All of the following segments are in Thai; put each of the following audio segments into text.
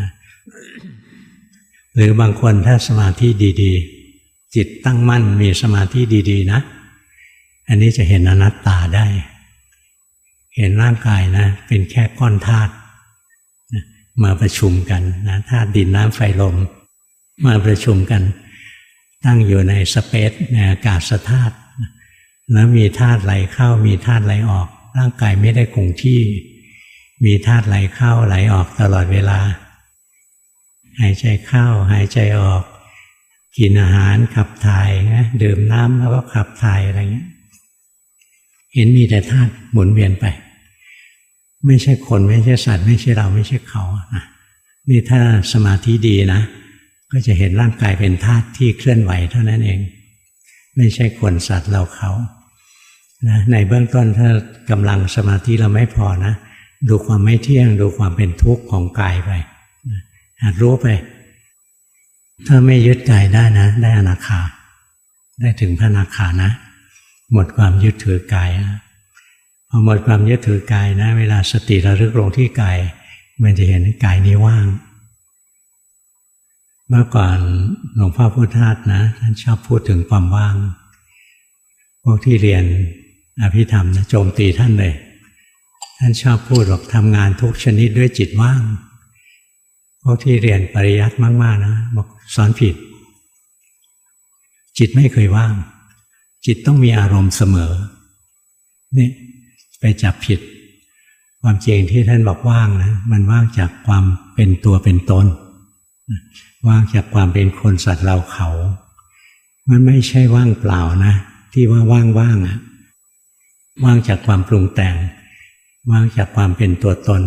นะหรือบางคนถ้าสมาธิดีๆ จิตตั้งมั่นมีสมาธิดี ๆ นะ อันนี้จะเห็นอนัตตาได้ เห็นร่างกายนะ เป็นแค่ก้อนธาตุมาประชุมกันนะธาตุดินน้ำไฟลม มาประชุมกัน ตั้งอยู่ในสเปซในอากาศธาตุแล้วมีธาตุไหลเข้ามีธาตุไหลออก ร่างกายไม่ได้คงที่ มีธาตุไหลเข้าไหลออกตลอดเวลา หายใจเข้าหายใจออก กินอาหารขับถ่ายนะดื่มน้ำแล้วก็ขับถ่ายอะไรเงี้ย เห็นมีแต่ธาตุหมุนเวียนไป ไม่ใช่คนไม่ใช่สัตว์ไม่ใช่เราไม่ใช่เขานะนี่ถ้าสมาธิดีนะ ก็จะเห็นร่างกายเป็นธาตุที่เคลื่อนไหวเท่านั้นเอง ไม่ใช่คนสัตว์เราเขานะในเบื้องต้นถ้ากำลังสมาธิเราไม่พอนะ ดูความไม่เที่ยงดูความเป็นทุกข์ของกายไป รู้ไป ถ้าไม่ยึดกายได้นะ ได้อนาคา ได้ถึงพระนาคานะ หมดความยึดถือกายนะพอหมดความยึดถือกายนะ เวลาสติระลึกลงที่กาย มันจะเห็นกายนี้ว่าง เมื่อก่อนหลวงพ่อพุทธทาสนะท่านชอบพูดถึงความว่าง พวกที่เรียนอภิธรรมนะโจมตีท่านเลย ท่านชอบพูดบอกทำงานทุกชนิดด้วยจิตว่าง พวกที่เรียนปริยัติมาก ๆ นะบอกสอนผิด จิตไม่เคยว่าง จิตต้องมีอารมณ์เสมอ นี่ไปจับผิด ความจริงที่ท่านบอกว่างนะมันว่างจากความเป็นตัวเป็นตนว่างจากความเป็นคนสัตว์เราเขา มันไม่ใช่ว่างเปล่านะ ที่ว่าว่างๆอะว่างจากความปรุงแต่ง ว่างจากความเป็นตัวตน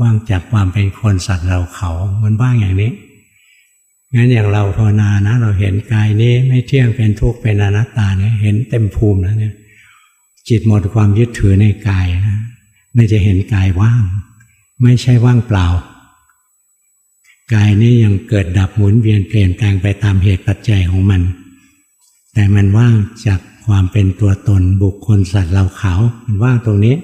ว่างจากความเป็นคนสัตว์เราเขา มันว่างอย่างนี้ งั้นอย่างเราภาวนานะ เราเห็นกายนี้ไม่เที่ยงเป็นทุกข์เป็นอนัตตาเนี่ยเห็นเต็มภูมิแล้วเนี่ย จิตหมดความยึดถือในกายนะไม่จะเห็นกายว่าง ไม่ใช่ว่างเปล่ากายนี้ยังเกิดดับหมุนเวียนเปลี่ยนแปลงไปตามเหตุปัจจัยของมัน แต่มันว่างจากความเป็นตัวตนบุคคลสัตว์เราเขา มันว่างตรงนี้